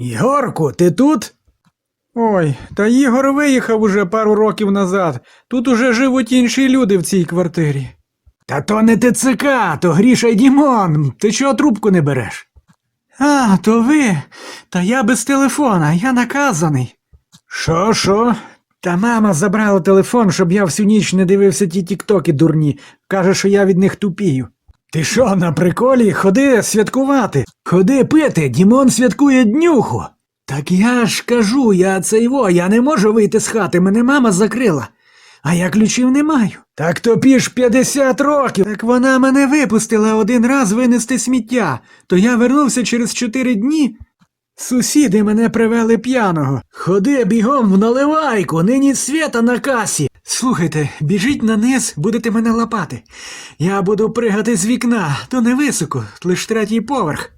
Ігорку, ти тут? Ой, та Ігор виїхав уже пару років назад. Тут уже живуть інші люди в цій квартирі. Та то не ТЦК, то Гріша й Дімон. Ти чого трубку не береш? А, то ви. Та я без телефона, я наказаний. Що, що? Та мама забрала телефон, щоб я всю ніч не дивився ті тіктоки дурні. Каже, що я від них тупію. Ти що, на приколі? Ходи святкувати. Ходи пити, Дімон святкує днюху. Так я ж кажу, я це його, я не можу вийти з хати, мене мама закрила. А я ключів не маю. Так тобі ж 50 років. Так вона мене випустила один раз винести сміття, то я вернувся через чотири дні. Сусіди мене привели п'яного. Ходи бігом в наливайку, нині свята на касі. Слухайте, біжіть на низ, будете мене лапати. Я буду пригати з вікна, то не високо, лиш третій поверх.